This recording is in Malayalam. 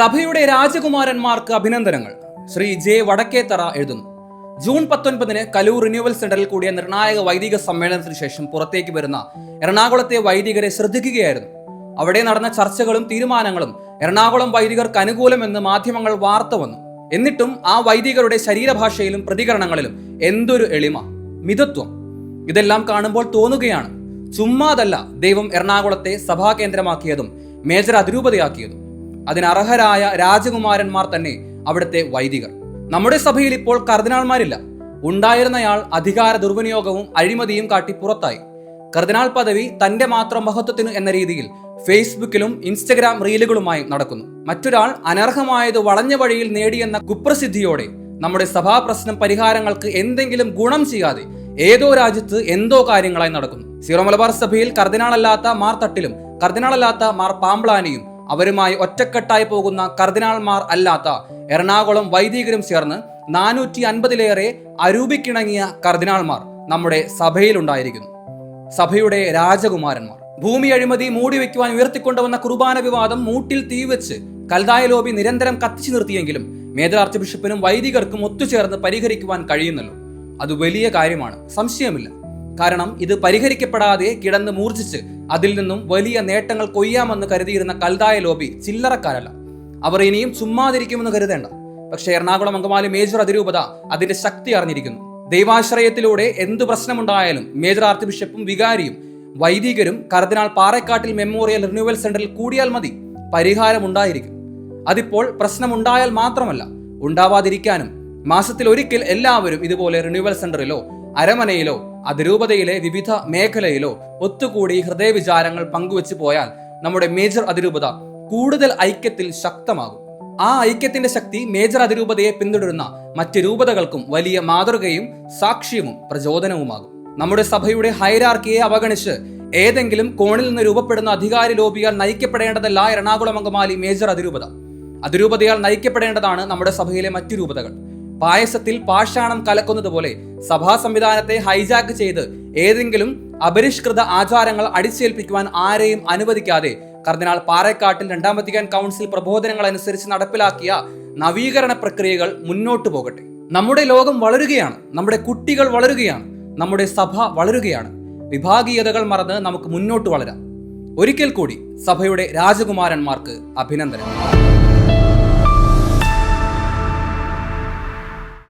സഭയുടെ രാജകുമാരന്മാർക്ക് അഭിനന്ദനങ്ങൾ. ശ്രീ ജെ വടക്കേത്തറ എഴുതുന്നു. ജൂൺ പത്തൊൻപതിന് കലൂർ റിന്യൂവൽ സെന്ററിൽ കൂടിയ നിർണായക വൈദിക സമ്മേളനത്തിന് ശേഷം പുറത്തേക്ക് വരുന്ന എറണാകുളത്തെ വൈദികരെ ശ്രദ്ധിക്കുകയായിരുന്നു. അവിടെ നടന്ന ചർച്ചകളും തീരുമാനങ്ങളും എറണാകുളം വൈദികർക്ക് അനുകൂലമെന്ന് മാധ്യമങ്ങൾ വാർത്ത വന്നു. എന്നിട്ടും ആ വൈദികരുടെ ശരീരഭാഷയിലും പ്രതികരണങ്ങളിലും എന്തൊരു എളിമ മിതത്വം. ഇതെല്ലാം കാണുമ്പോൾ തോന്നുകയാണ് ചുമ്മാതല്ല ദൈവം എറണാകുളത്തെ സഭാ കേന്ദ്രമാക്കിയതും മേജർ അതിരൂപതയാക്കിയതും. അതിനർഹരായ രാജകുമാരന്മാർ തന്നെ അവിടുത്തെ വൈദികർ. നമ്മുടെ സഭയിൽ ഇപ്പോൾ കർദിനാൾമാരില്ല. ഉണ്ടായിരുന്നയാൾ അധികാര ദുർവിനിയോഗവും അഴിമതിയും കാട്ടി പുറത്തായി. കർദിനാൾ പദവി തന്റെ മാത്രം മഹത്വത്തിന് എന്ന രീതിയിൽ ഫേസ്ബുക്കിലും ഇൻസ്റ്റഗ്രാം റീലുകളുമായും നടക്കുന്നു. മറ്റൊരാൾ അനർഹമായത് വളഞ്ഞ വഴിയിൽ നേടിയെന്ന കുപ്രസിദ്ധിയോടെ നമ്മുടെ സഭാ പ്രശ്നം പരിഹാരങ്ങൾക്ക് എന്തെങ്കിലും ഗുണം ചെയ്യാതെ ഏതോ രാജ്യത്ത് എന്തോ കാര്യങ്ങളായി നടക്കുന്നു. സീറോ മലബാർ സഭയിൽ കർദിനാളല്ലാത്ത മാർ തട്ടിലും കർദിനാളല്ലാത്ത മാർ പാമ്പ്ലാനിയും അവരുമായി ഒറ്റക്കെട്ടായി പോകുന്ന കർദിനാൾമാർ അല്ലാത്ത എറണാകുളം വൈദികരും ചേർന്ന് നാനൂറ്റി അൻപതിലേറെ അരൂപിക്കിണങ്ങിയ കർദിനാൾമാർ നമ്മുടെ സഭയിലുണ്ടായിരിക്കുന്നു. സഭയുടെ രാജകുമാരന്മാർ. ഭൂമി അഴിമതി മൂടിവെക്കുവാൻ ഉയർത്തിക്കൊണ്ടുവന്ന കുർബാന വിവാദം മൂട്ടിൽ തീവെച്ച് കൽതായ ലോബി നിരന്തരം കത്തിച്ചു നിർത്തിയെങ്കിലും മേജർ ആർച്ച് ബിഷപ്പിനും വൈദികർക്കും ഒത്തുചേർന്ന് പരിഹരിക്കുവാൻ കഴിയുന്നല്ലോ. അത് വലിയ കാര്യമാണ്. സംശയമില്ല. കാരണം ഇത് പരിഹരിക്കപ്പെടാതെ കിടന്ന് മൂർച്ഛിച്ച് അതിൽ നിന്നും വലിയ നേട്ടങ്ങൾ കൊയ്യാമെന്ന് കരുതിയിരുന്ന കൽതായ ലോബി ചില്ലറക്കാരല്ല. അവർ ഇനിയും ചുമ്മാതിരിക്കുമെന്ന് കരുതേണ്ട. പക്ഷേ എറണാകുളം അങ്കമാലി മേജർ അതിരൂപത അതിന്റെ ശക്തി അറിഞ്ഞിരിക്കുന്നു. ദൈവാശ്രയത്തിലൂടെ എന്ത് പ്രശ്നമുണ്ടായാലും മേജർ ആർച്ച് ബിഷപ്പും വികാരിയും വൈദികരും കർദിനാൾ പാറക്കാട്ടിൽ മെമ്മോറിയൽ റിന്യൂവൽ സെന്ററിൽ കൂടിയാൽ മതി. പരിഹാരം ഉണ്ടായിരിക്കും. അതിപ്പോൾ പ്രശ്നമുണ്ടായാൽ മാത്രമല്ല ഉണ്ടാവാതിരിക്കാനും മാസത്തിൽ ഒരിക്കൽ എല്ലാവരും ഇതുപോലെ റിന്യൂവൽ സെന്ററിലോ അരമനയിലോ അതിരൂപതയിലെ വിവിധ മേഖലയിലോ ഒത്തുകൂടി ഹൃദയവിചാരങ്ങൾ പങ്കുവെച്ച് പോയാൽ നമ്മുടെ മേജർ അതിരൂപത കൂടുതൽ ഐക്യത്തിൽ ശക്തമാകും. ആ ഐക്യത്തിന്റെ ശക്തി മേജർ അതിരൂപതയെ പിന്തുടരുന്ന മറ്റ് രൂപതകൾക്കും വലിയ മാതൃകയും സാക്ഷ്യവും പ്രചോദനവുമാകും. നമ്മുടെ സഭയുടെ ഹൈരാർക്കിയെ അവഗണിച്ച് ഏതെങ്കിലും കോണിൽ നിന്ന് രൂപപ്പെടുന്ന അധികാരി ലോബിയാൽ നയിക്കപ്പെടേണ്ടതല്ല എറണാകുളം അങ്കമാലി മേജർ അതിരൂപത. അതിരൂപതയാൽ നയിക്കപ്പെടേണ്ടതാണ് നമ്മുടെ സഭയിലെ മറ്റു രൂപതകൾ. പായസത്തിൽ പാഷാണം കലക്കുന്നത് പോലെ സഭാ സംവിധാനത്തെ ഹൈജാക്ക് ചെയ്ത് ഏതെങ്കിലും അപരിഷ്കൃത ആചാരങ്ങൾ അടിച്ചേൽപ്പിക്കുവാൻ ആരെയും അനുവദിക്കാതെ കർദിനാൾ പാറേക്കാട്ടിൽ രണ്ടാം വത്തിക്കാൻ കൗൺസിൽ പ്രബോധനങ്ങൾ അനുസരിച്ച് നടപ്പിലാക്കിയ നവീകരണ പ്രക്രിയകൾ മുന്നോട്ടു പോകട്ടെ. നമ്മുടെ ലോകം വളരുകയാണ്. നമ്മുടെ കുട്ടികൾ വളരുകയാണ്. നമ്മുടെ സഭ വളരുകയാണ്. വിഭാഗീയതകൾ മറന്ന് നമുക്ക് മുന്നോട്ട് വളരാം. ഒരിക്കൽ കൂടി സഭയുടെ രാജകുമാരന്മാർക്ക് അഭിനന്ദനം